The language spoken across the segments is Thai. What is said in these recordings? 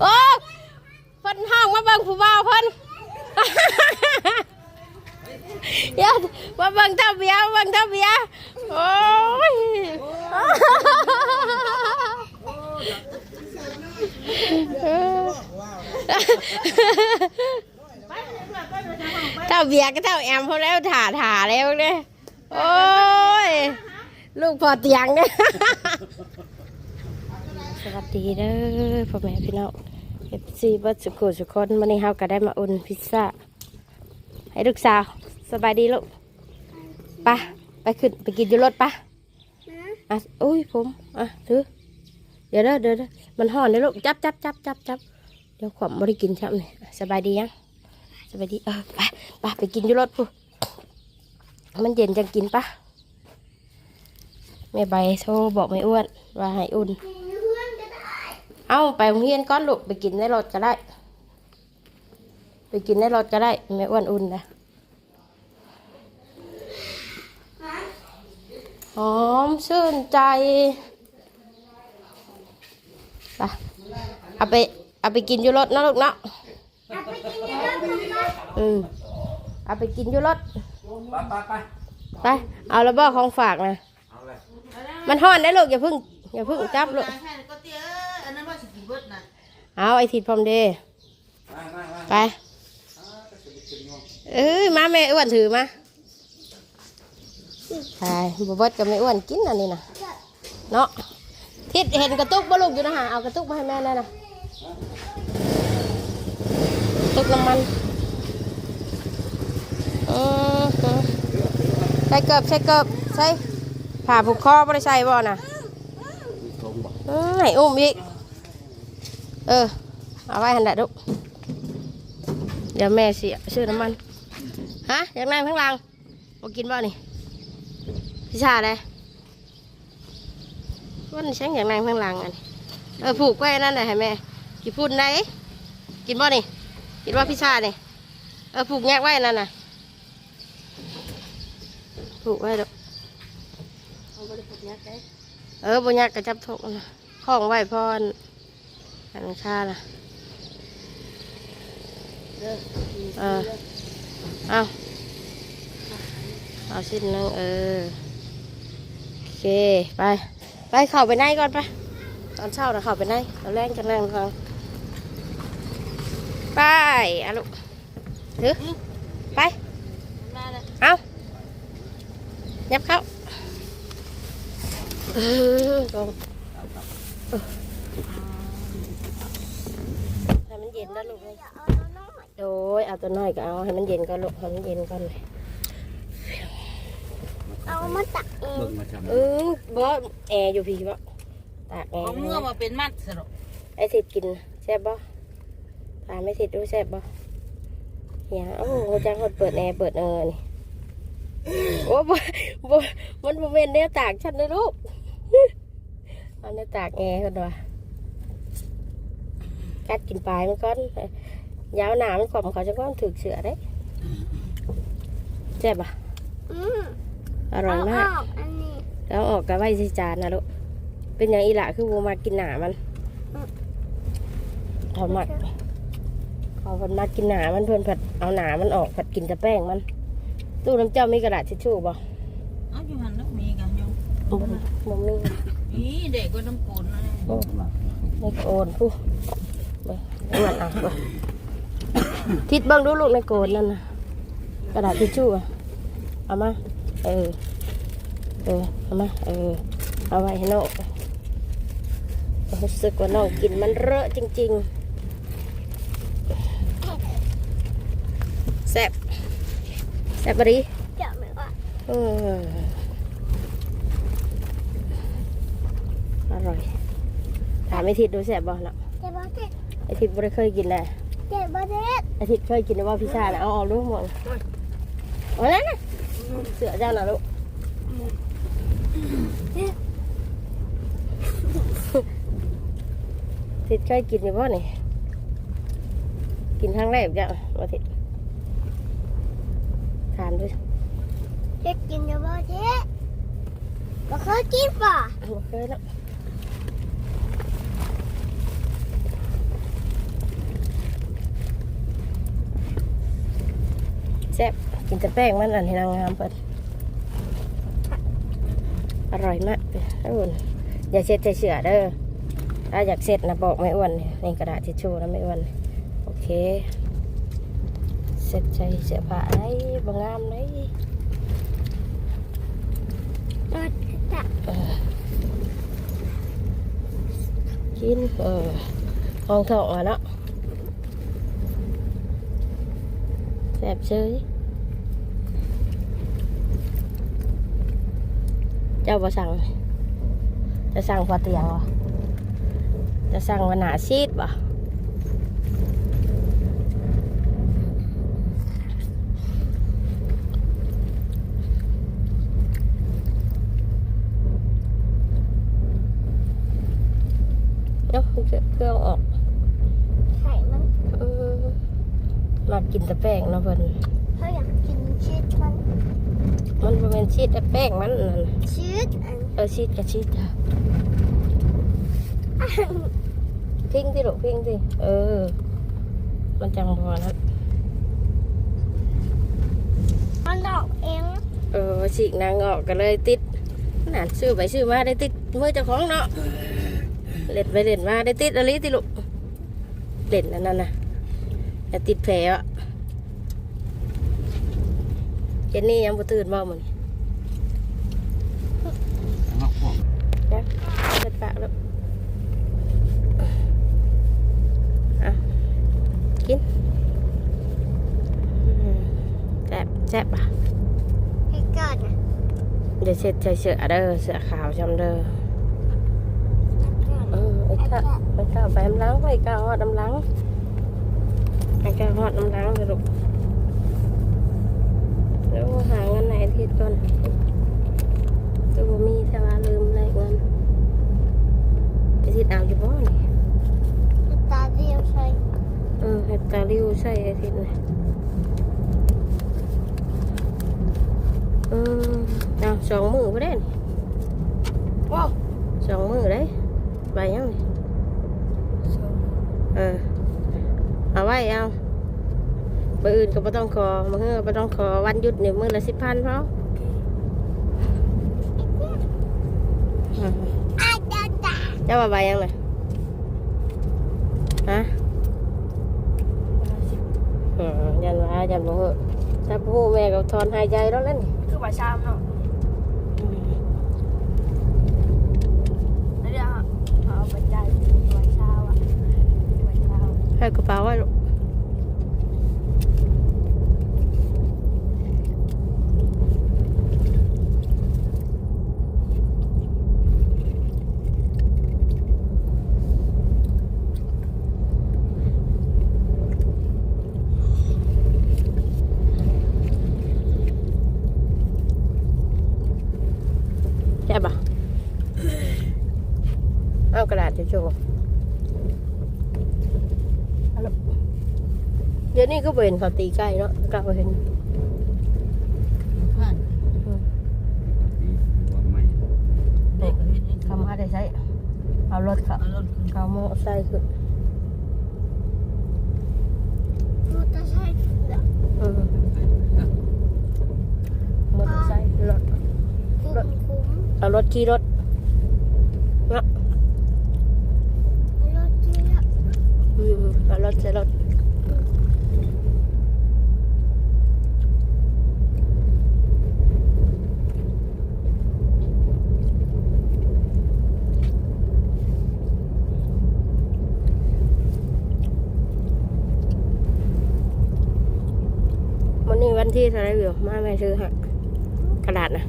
โอ้เพิ่นห้องมาเบิ่งผู้บ่าวเพิ่นเดี๋ยวมาเบิ่งเท่าเบียร์มาเบิ่งเท่าเบียร์โอ้ยเท่าเบียร์ก็เท่าแอมเขาแล้วถ่าถ่าแล้วเนี่ยโอ้ยลูกพอเตียงเนี่ยสวัสดีเด้อพ่อแม่พี่น้อง เอฟซีบัสสุขุสุคนวันนี้เฮาก็ได้มาอุ่นพิซซ่า ให้ลูกสาว สบายดีลูกไปะไปขึ้นไปกินอยู่รถปะอะอุ้ยผมอะถือเดี๋ยวเด้อเดี๋ยวเด้อมันห่อนเลยลูกจับจับจับจับจับเดี๋ยวขวบไม่ได้กินครับเนี่ยสบายดียังสวัสดีเออไปไปไปกินอยู่รถปุ๊มันเย็นจังกินปะแม่ใบโทรบอกไม่อ้วนว่าให้อุ่น เอาไปโรงเรียนก้อนลูกไปกินในรถก็ได้ ไปกินในรถก็ได้แม่อ้วนอุ่นนะหอมชื่นใจไปเอาไปเอาไปกินอยู่รถนะลูกเนาะอืมเอาไปกินอยู่รถไปไปไปไปเอาระเบ้อของฝากนะเอาเลยมันห่อนได้ลูกอย่าเพึ่งอย่าเพึ่งจับลูก เบิดนะเอาไอทิดพร้อมเดมามามาไป เอ้ยมาแม่อ้วนถือมาใช่บเบดกับแม่อ้วนกินอันนี้นะเนาะทิดเห็นกระตุกบ่ลูกอยู่นะฮะเอากระตุกมาให้แม่ได้นะกระตุกน้ำมันเออเออใส่เกิบใส่เกิบใส่ผ่าผูกคอไม่ได้ใส่บ่น่ะตรงบอกเออให้อุ้มอีก เออ เอาไว้หันแหละลูกเดี๋ยวแม่เสียซื้อน้ำมันฮะอยากนั่งข้างล่างมากินบ่นี่พี่ชาเลยวันนี้ฉันอยากนั่งข้างล่างอันเออผูกไว้นั่นแหละให้แม่กี่พูดไหนกินบ่นี่กินว่าพี่ชาเนี่ยเออผูกแยกไว้นั่นน่ะผูกไว้เอาบ่ได้ผูกเออบุญยักกระจับทกนะข้องไหวพรอัน ค่าล่ะเออเอาเอาสิ้นนึงเออ โอเค ไป ไปเข้าไปในก่อนไปตอนเช้านะเข้าไปในตอนแรกจะนั่งฟังไปอะลูกถือไปมาเลยเอายับเข้าเออตรงเออให้มันเย็นแล้วลูกเอ้ยโอ้ยเอาตัวน้อยก็เอาให้มันเย็นก่อนลูกให้มันเย็นก่อนเลยเอามาตักเองเบิ่งมาจำเออบ่แอร์อยู่พี่บ่ตากแอเอาร์เมื่อมาเป็นมัดสรุปไอ้สิกินแซ่บบ่ตามไม่สิดูแซ่บบ่เฮียโอ้โหจังคนเปิดแอร์เปิดเออนี่โอ้บ่บ่มันบ่แม่นแนวตากฉันเลยลูกเอาแนวตากแอร์กันว่ะ กัดกินปลายมันก่อนยาวหนามันขอมเขาจะก้อนถึกเสือได้แซ่บอะอืมอร่อยเอามากออกอันนี้แล้วออกกับไว้ใส่จานนะลูกเป็นอย่างอีหละคือวัวมากินหนามันเขามักเขาเพิ่นมากินหนามันเพิ่นผัดเอาหนามันออกผัดกินแต่แป้งมันตู้น้ำเจ้ามีกระดาษทิชชู่บ่เอาอยู่หันแล้วมีกันอยู่บ่บ่มีนี่เด็กก็ต้องโกนนะโอ้ไม่โกนผู้ ไปมันอะทิดเบิ่งดูลูกในโกนนั่นนะกระดาษทิชชู่อะเอามา เออ เออ เอามา เออ เอาไว้ให้น้องรู้สึกว่าน้องกินมันเลอะจริง ๆแซ่บแซ่บบรีเอออร่อยถามไอทิดดูแซ่บบ่เนาะเจ็บบ้าเจ็บ ไอทิดบ่ได้เคยกินเลยเจ็บบ้าเจ็บไอทิดเคยกินแต่ว่าพิซซ่านะเอาออกลูกหมดเอาแล้วนะเสือเจ้าน่ะลูกทิดเคยกินอยู่บ่นี่กินครั้งแรกจ้ะมาทิดถามด้วยเจ็บกินเดี๋ยวบ้าเจ็บบ้าเคยกินป่ะบ่เคยเนา แซ่บกินแต่แป้งมันอันให้นางงามเปิดอร่อยมากเลยไอ้อ้วนอย่าเช็ดใจเสือเด้อถ้าอยากเสร็จนะบอกไม่อ้วนนี่กระดาษทิชชู่นะไม่อ้วนโอเค เสร็จใจเสือผ้าไอ้บางงามเลยรถจะกินเออห้องทองอะเนาะแซ่ บเฉยเจ้าประสั่ง จะสั่งพอเตียงวะจะสั่งวันหนาซีดบ่นาะเครื่องออก ไข่มัน เออมากิน แต่แป้งเนาะเพิ่นเขาอยากกินชีสมันมันบ่เป็นชีสแต่แป้งมันนั่นน่ะชีสอันเออชีสกับชีสจ้ะพิงสิลูกพิงสิเออ มันจังพอนะมันดอกเองเออฉีกนางออกก็เลยติดนั่นซื้อไปซื้อมาได้ติดมือเจ้าของเนาะเล่นไปเล่นมาได้ติดอะไรติลูกเล่นอันนั้นน่ะแต่ติดแผลอะ เจนนี่ยังบ่ตื่นบ่มื้อนี้เอาพวกจ้ะเปิดปากแล้วอะกินอืมแซ่บแซ่บอะให้ก่อนนะเดี๋ยวเช็ดใส่เสื้อเด้อเสื้อขาวจำเด้อเออไอ้ข้าไอ้ข้าไปน้ำล้างไอ้ข้าหอดน้ำล้างไอ้ข้าหอดน้ำล้างเลยลูก แล้วหาเงินไหนทิศก่อนตัวมีแต่ว่าลืมอะไรเงินไปทิศเอาอยู่บ่นี่ตาเดียวใช่เออเห็ดตาลิ้วใส่ไอ้ทิศนี่เออเอาสองมือก็ได้นี่ว้าวสองมือได้ใบยังนี่เออเอาไว้เอา มืออื่นก็ไม่ต้องขอมือไม่ต้องขอวันหยุดเนี่ยมือละสิบพันเพราะอืมอาจาตาเจ้าว่าใบยังไงฮะอืมยันว่ายันบ่เหอะถ้าพูดแม่ก็ถอนหายใจแล้วนั่นนี่คือว่าชามเนาะ อืม แล้วเดี๋ยวเอาไปจ่ายตัวเช้าอะตัวเช้า ให้กระเป๋าไว้ลูกใช่ปะเอากระดาษจะโชว์เอาลูก เดี๋ยวนี้ก็เป็นเขาตีใกล้เนาะก็เห็นผ่านดีว่าไม่เด็กก็เห็นนี่เขามาได้ใช้เอารถเขาเอารถขึ้นเขาโมอไซค์ขึ้นดูตาใช่เหรอเออมอเตอร์ไซค์รถคุ้มคุ้มเอารถขี่รถเนาะรถเจี๊ยบอืมเอารถใส่รถ ที่เท่าไรวิวมาไม่ซื้อฮะกระดาษนะ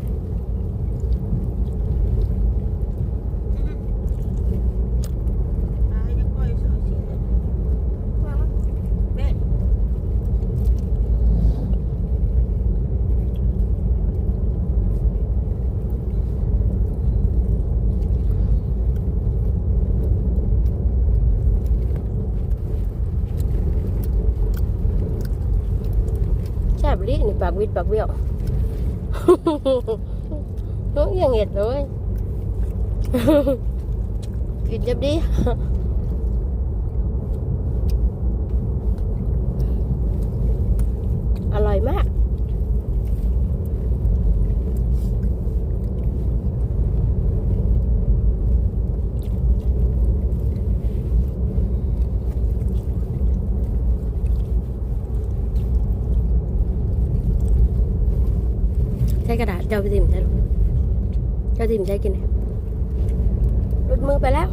ตายจะก้อยสวยสิเลย มา เบ็ด แซ่บลินี่ปากวิดปากเบี้ยวน้องยังเห็ดเลยกินจับดี อร่อยมาก กระดาษ เจ้าไปถิ่มใช่ลูกเจ้าถิ่มใช้กินเนี่ยรุดมือไปแล้ว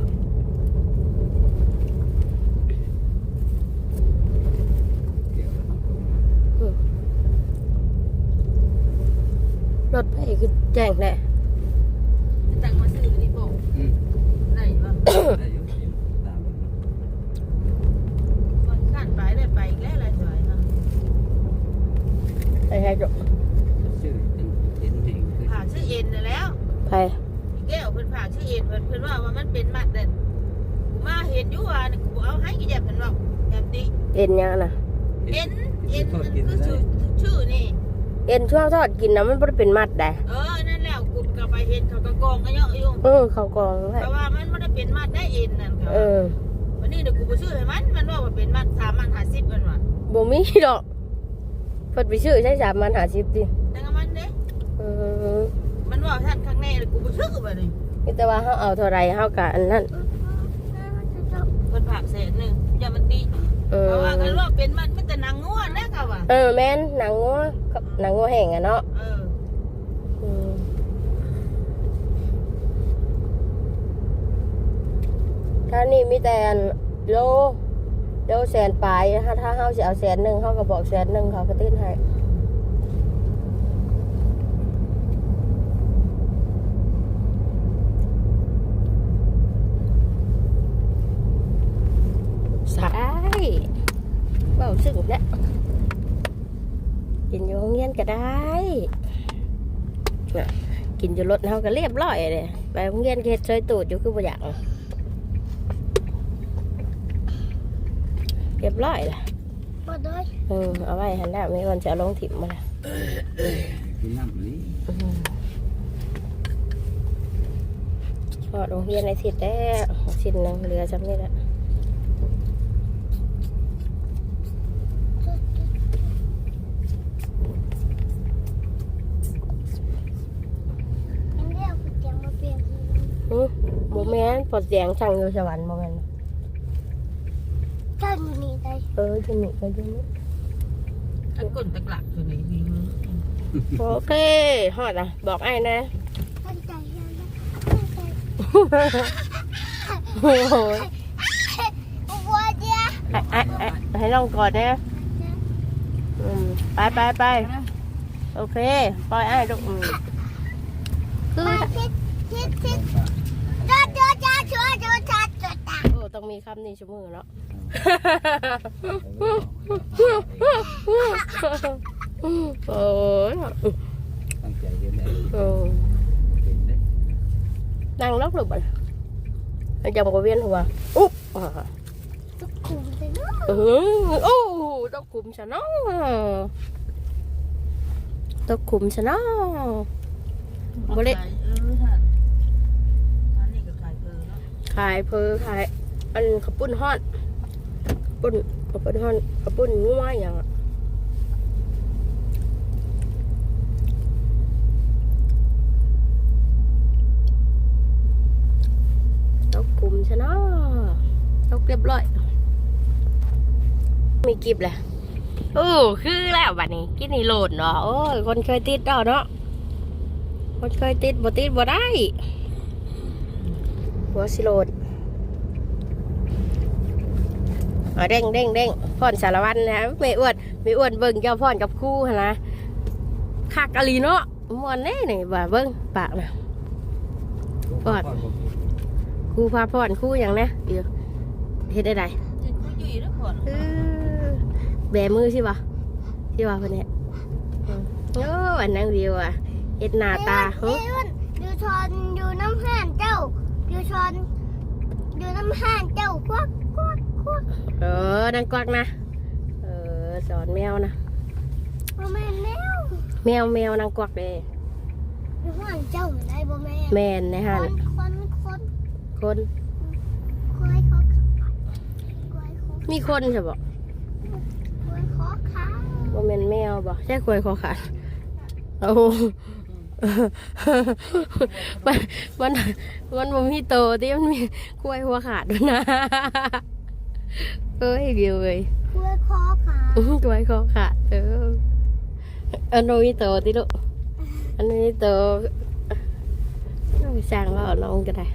เกี่ยวกับน้ำตกรถไปคือแจ้งแน่ตังมาซื้อนี่บอกอืมไหนวะได้อยู่ได้อยู่ตามมันมันขาดไปได้ไปอีกแล้วอะไรสวยเนาะไปให้จบ ชื่อเป็นเห็นเองคือ ผ่าชื่อเอ็นน่ะแล้ว ไปอีแก้วเพิ่นผ่าชื่อเอ็นเพิ่นเพิ่นว่าว่ามันเป็นมัดเด่นกูมาเห็นอยู่ว่านี่กูเอาให้กี่แยบเพิ่นว่าแบบนี้เอ็นยังนะเอ็นเอ็นทอดมันกินคือได้ชื่อชื่อนี่ เอ็นช่วงทอดกินนะมันไม่ได้เป็นมัดได้เออนั่นแล้วกูก็ไปเห็นเขาก็กองกันเยอะอยู่เออเขากองไว้แต่ว่ามันไม่ได้เป็นมัดได้เอ็นนั่นเขาเออวันนี้เดี๋ยวกูไปซื้อให้มันมันว่าว่าเป็นมัดสามมันห้าสิบมันว่ะบ่มีดอกเพิ่นไปชื่อใช้สามมันหาสิบดิแต่ก็มันเด้เออมัน ว่าท่านข้างในเลยกูไปซื้อไปเลยนี่แต่ว่าเขาเอาเท่าไรเขากะอันนั้นเพิ่นผักเศษหนึ่งอย่ามันตีเอเพอราะว่ากันว่าเป็นมันมันแต่นางง่วนนะเขาว่ะเออแม่นหนังงัวกับหนังงัวแห้งอะเนาะเอออืมถ้านี่มีแต่อันโลโลแสนปลายถ้าถ้าเขาจะเอาแสนหนึ่งเขาก็บอกแสนหนึ่งเขาก็ติ้นให้สายเบาสึงแล้วกินอยู่โรงเรียน ก็ได้น่ะกินอยู่รถเขาก็เรียบร้อยเลยไปโรงเรียนก็เฮ็ดซอยตูดอยู่คือบ่อยากเรียบร้อยละบ่ได้เออเอาไว้หันหน้าไม่วันจะเอาลงถิ่มมาละกินน้ำนี้พอดโรงเรียนในทิศแล้วชิ้นหนึงเหลือจำนี่แหละ อันเดียวกูจะมาเปลี่ยน อื อโมแมนปลดเสียงสั่งอยู่สวรรค์โมแมนถ้าอยู่นี่ได้เออจะมีก็จะมีอันก้นตะกลักตัวนี้มีมือโอเคฮอดนะบอกไอ้นะตั้งใจยังนะโอ้โหวัวเดียไอ้ไอ้ไอ้ให้ลองกอดนะอืมไปไปไปโอเค ปล่อยไอ้ลูกอืมคือมาทิศทิศทิศจ้า จ้าจ้าจ้าจ้าจ้าจ้าจ้าโอ้ต้องมีคำนี้ชั่วมือเนาะโอ้ยตั้งใจเห็นได้เออเห็นได้นั่งล็อกหรือเปล่าให้จังบเวียนหัวอุ๊บอ่าทุกคุมเลยเนาะเออโอ้ต้องคุมฉันเนาะต้องคุมฉันเนาะบ่ได้ เออท่านอันนี้ก็ขายเพอเนาะ ขายเพอขายอันขับปุ้นฮอดปุ้นขับปุ้นฮอดขับปุ้นงัวอย่างอะต้องคุมฉันเนาะต้องเรียบร้อย มีกิบแหละโอ้คือแล้วบัดนี้กินนี่โหลดเนาะโอ้ยคนเคยติดเนาะเนาะคนเคยติดบ่ติดบ่ได้ หัวสิโหลดเอาเด้งเด้งเด้งพ่อนสารวัตรนะไม่อ้วนไม่อ้วนเบิ่งเจ้าพ่อนกับครู่หั่นนะคักกะลีเนาะมวนแน่นี่ว่าเบิ่งปากนะก่อนครู่พาพ่อนครู่อย่างนะเดี๋ยวเฮ็ดได้ไดจะคุยอยู่อีกแล้วก่อนเออแบมือสิวะสิวะคนเนี้ยอืมโอ้อันนั้นเดียวอะเอ็ดหน้าตาเฮ้เฮ้ยดูชอนดูน้ำห่านเจ้าดู ชอนดูน้ำห่านเจ้าควักควักควักเออนังกวักนะ เออสอนแมวนะ บ่แม่นแมวแมวแมวนางกวักเด้ดูห่านเจ้าได้บ่แม่แมนในคหันนคนคนคนกล้วยเขากล้วยเขามีคนใช่ปะกล้วยเขาขาวว่าแมนแมวบ่ใช่ควยคอขาดโอ้โห มันมันมันบ่มีโตที่มันมีกล้วยหัวขาดด้วยนะเอ้ยเดียวเลยกล้วยคอขาวอื้อกล้วยคอขาดเอออันโนมีโตที่ลูกอันนี้ตัวน้องสร้างว่าน้องก็ได้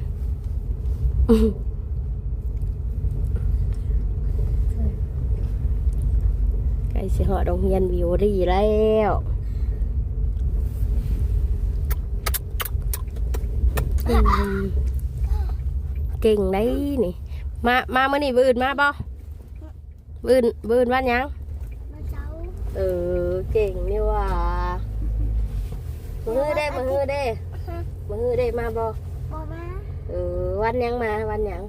ใกล้สิหอดโรงเรียนวิวดีแล้วอืม เก่งได้นี่ มามาเมื่อนี่บืนมาบ่บืนบืนวันหยังมาเจ้าเออเก่งนี่หว่ามือได้มือได้มือได้มาบ่บอมาเออวันหยังมาวันหยัง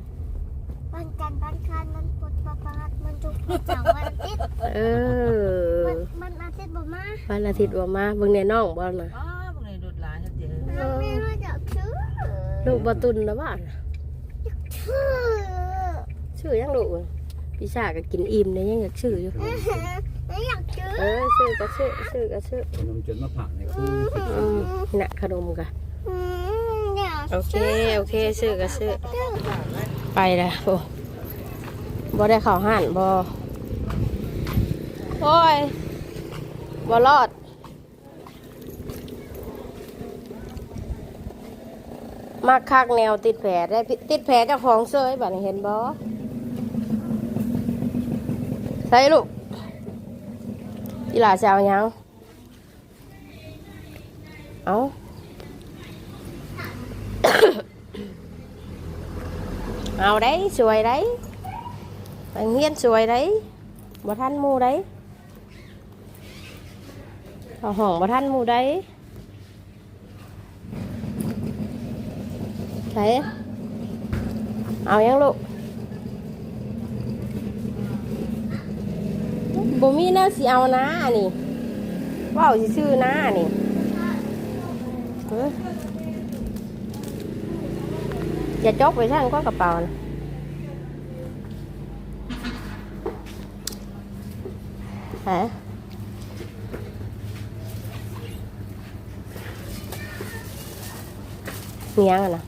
วันจันทร์วันคันมันพุธวันพฤหัสมันศุกร์วันเสาร์วันอาทิตย์เออมันมันอาทิตย์บอมาวันอาทิตย์ว่ามาเบิ่งในน้องบ่น่ะอ๋อพวกนี้ดูดหลานเจ๋อเราไม่รู้จักชื่อ ลูกบ่ตุนแล้วบ่น่ะชื่อชื่อยังลูกอะพี่ชาก็กินอิ่มเนี่ยยังอยากชื่ออยู่ไม่อยากชื่อ เออชื่อก็ชื่อชื่อก็ชื่อขนมจนมะผักเนี่ยคืออืมน่ะขนมกะอืมอยากโอเคโอเคชื่อก็ชื่อชื่อไปแล้วโอ้บ่ได้เข้าห้านบ่โอ้ยบ่รอด มาคักแนวติดแผลได้พิติดแผลเจ้าของเซยบัดนี้เห็นบ่ใส่ลูกอีหลาจะเอาหยังเอาเอา đấy sùi đấy bạn nghiên sùi đấy bà thanh mua đấy họ hỏng bà thanh mua đấy thấy ao nhang lụ bố mi nó xì ao ná nè vào gì sư ใส่เอายังลูกบ่มีแนวสิเอานะนี่ว่าสิซื้อนะนี่อย่าจกไปทางก็กระเป๋านะฮะเมียงอะนะ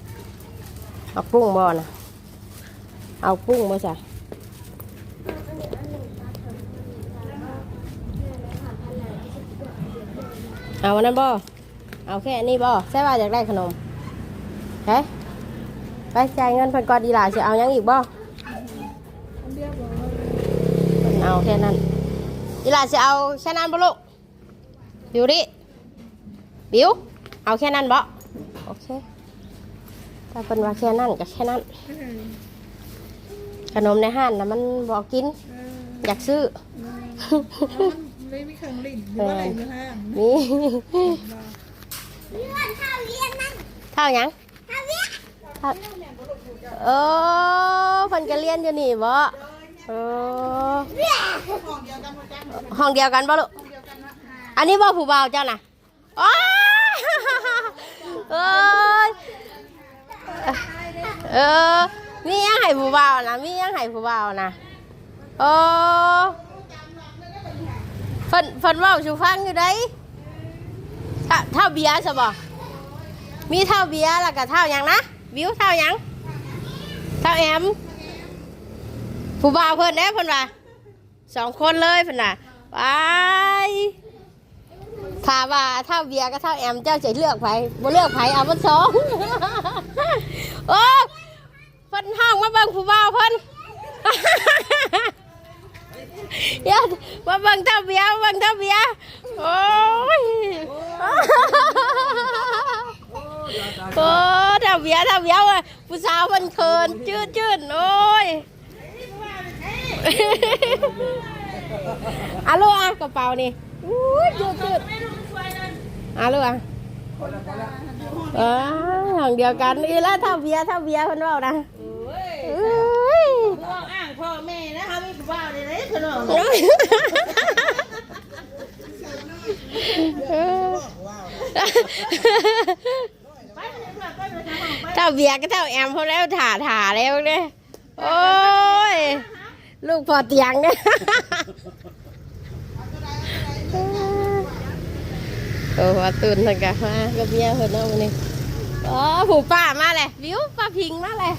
เอาปุ้งบ่นะเอาปุ้งบ่ใส่เอาอันนั้นบ่เอาแค่นี้บ่ใช่ว่าอยากได้ขนมเฮ้ไปจ่ายเงินเพิ่นก่อนดีหล่ะสิเอายังอีกบ่เพิ่นเอาแค่นั้นดีหล่ะสิเอาแค่นั้นบ่ลูกบิวดิบิวเอาแค่นั้นบ่โอเค ถ้าเพิ่นว่าแค่นั้นก็แค่นั้นขนมในห้างนะมันบ่กินอยากซื้อไม่มีเครื่องลิ้นหรือว่าอะไรนะฮะนี่เลื่อนข้าวเรียนนั่นเท่าหยังข้าวเรียนเท่าเออเพิ่นก็เรียนอยู่นี่บ่เออของเดียวกันหมดจ้าห้องเดียวกันบ่ลูกอันนี้บ่ผู้บ่าวเจ้าน่ะอ้าวเอ้ย เออมียังให้ผู้บ่าวนะมียังให้ผู้บ่าวนะโอ้เพิ่นเพิ่นเว้าสู่ฟังอยู่ได้เท่าเท่าเบียร์ซะบ่มีเท่าเบียร์แล้วก็เท่าหยังนะ วิวเท่าหยังเท่าแอมผู้บ่าวเพิ่นเด้เพิ่นว่าสองคนเลยเพิ่นน่ะไป ถาว่าเท่าเบียร์ก็เท่าแอมเจ้าจะเลือกไผบ่เลือกไผเอามันสองโอ้เพิ่นห้องมาเบิ่งผู้บ่าวเพิ่นเดี๋ยวมาเบิ่งเท่าเบียร์มาเบิ่งเท่าเบียร์โอ้ยโอ้เท่าเบียร์เท่าเบียร์ว่ะผู้สาวเพิ่นเขินจืดจืดโอ้ยอะลูกอะกระเป๋านี่ อู้ยจืดจืดอะลูกอะเออห้องเดียวกันนี่แล้วเท่าเบียเท่าเบียร์เพิ่นเว้านะเอ้ยพ่ออ้างพ่อแม่นะเขามีผู้บ่าวในนี้ขนมเท่าเบียก็เท่าแอมเขาแล้วถ่าถ่าแล้วเนี่ยโอ้ย ลูกพอเตียงเนี่ย โอ้ว่าตื่นทังกันมากับเมียเพิ่นเอามานี่อ๋อผู้ป้ามาเลยวิวป้าพิงมาเลย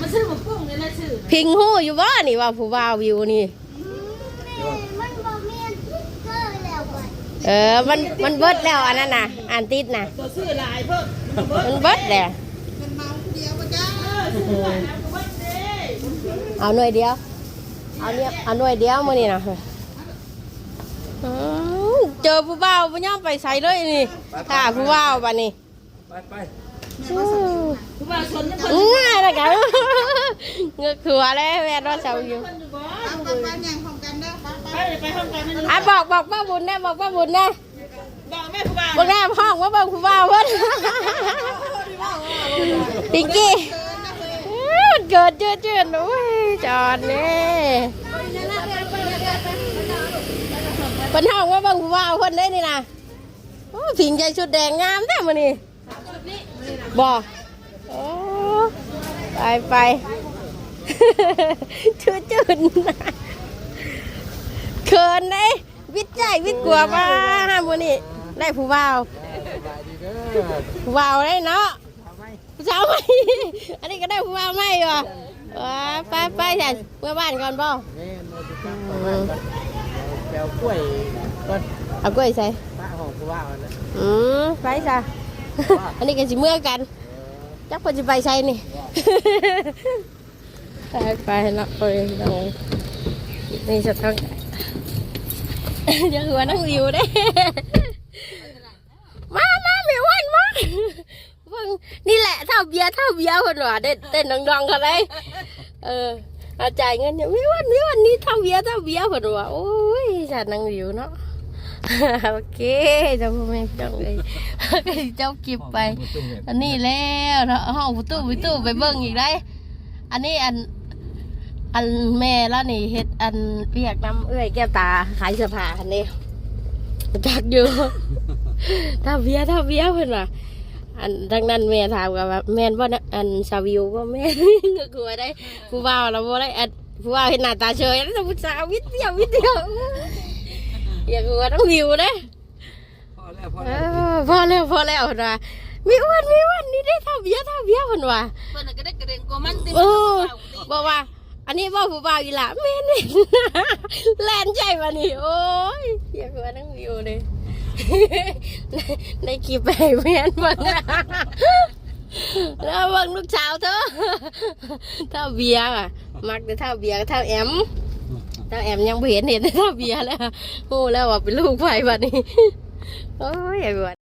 มันซื้อหมูกุ้งเนี่ยนะซื้อพิงหู้อยู่ว่านี่ว่าผู้บ่าววิวนี่มันบอกเมียนเกอร์แล้วก่อนเอเออมันมันเบิดแล้วอันนั้นน่ะอ่านติดน่ะตัวซื้อหลายเพิ่มมันเบิดแล้วมันเมาเดียวมาจ้าเอาหน่วยเดียวเอาเนี่ยเอาหน่วยเดียวมื้อนี้นะอืม เจอผู้บ่าวบ่ยอมไปใส่เลยนี่ถ้าผู้บ่าวบัดนี้ไปไปอืมผู้บ่าวชนยังเพิ่นง่ายละกันเงือกขัวแล้วแม่รอดเสาอยู่อยู่บ่เอาไปบ้านยังพร้อมกันเด้อไปไปไปไปห้องกันมันอะบอกบอกป้าบุญนะบอกป้าบุญนะบอกแม่ผู้บ่าวบอกแม่ห้องว่าเบิ่งผู้บ่าวเพิ่นปิงกี้มันเกิดเจือเจือนโอ้ยจอดนี่ เป็นห้องว่าเบิ่งผู้บ่าวเพิ่นได้นี่นะโอ้ผิงใจชุดแดงงามแท้มื้อนี้บอกโอ้ไปไปชื่อจืนเขินได้วิทย์ใจวิทย์กลัวมาห้ามวันนี้ได้ผู้บ่าวผู้บ่าวได้เนาะผู้สาวไหมอันนี้ก็ได้ผู้บ่าวไมวะว้าไปไปจ้ะเมื่อบ้านก่อนบ่ แม่มาดูกันประมาณก่อนแปลวกล้วยก็เอากล้วยใส่ป้าของผู้ว่าวันนั้นอืมไปจ้ะอันนี้ก็สิเมื่อกัน จักคนจะไปใส่นี่ ไปไปละไปลงนี่จะต้อง อย่าหัวนั่งริวได้ มามาไม่อ้วันมาเบิ่งนี่แหละเท่าเบียร์เท่าเบียร์คนว่าเต้นเต้นดองๆกันเลยเออเอาจ่ายเงินเนี่ยไม่วันไม่วันนี้เท่าเบียเท่าเบียร์คนว่าโอ้ยฉันนังริวเนาะโอเคเจ้าพ่อแม่พี่น้องเลยเจ้ากิบไป อันนี้แล้วเนาะห้องประตูประตูไปเบิ่งอีกได้อันนี้อันอันแม่แล้วนี่เฮ็ดอันเปียกน้ำเอื้อยแก้วตาขายเสื้อผ้าอันนี้จักอยู่ถ้าเบียถ้าเบียเพิ่นว่า อันดังนั้นแม่ถามกับว่าแม่นบ่นะอันสาวิวก็แม่น ก็กลัวได้ผู้บ่าวเราบ่ได้อันผู้บ่าวเห็นหน้าตาเฉยแล้วแต่ผู้สาววิทย์เดียววิทย์เดียวอย่ากลัวต้องวิวเด้พอแล้วพอเอแล้วอพอแล้วพอแล้วเพิ่นว่ามีอ้วนมีอ้วนนี่ได้เท่าเบียร์เท่าเบียร์เพิ่นว่า เพิ่นน่ะก็ได้กระเด็นกว่ามันติโอ้บอกว่า อันนี้ว่าผู้บ่าวอีหละแม่นนี่ แลนใจมานี่โอ้ยอยากว่านั่งวิวเลย ในคลิปไปให้แม่นบังนะแล้วบังลูกสาวเธอเท่าเบียร์อะมักแต่เท่าเบียร์เท่าแอมเท่าแอมยังไม่เห็นเห็นแต่เท่าเบียร์แล้วโอ้แล้วว่าเป็นลูกไฟบัดนี้โอ้ยไอ้บัด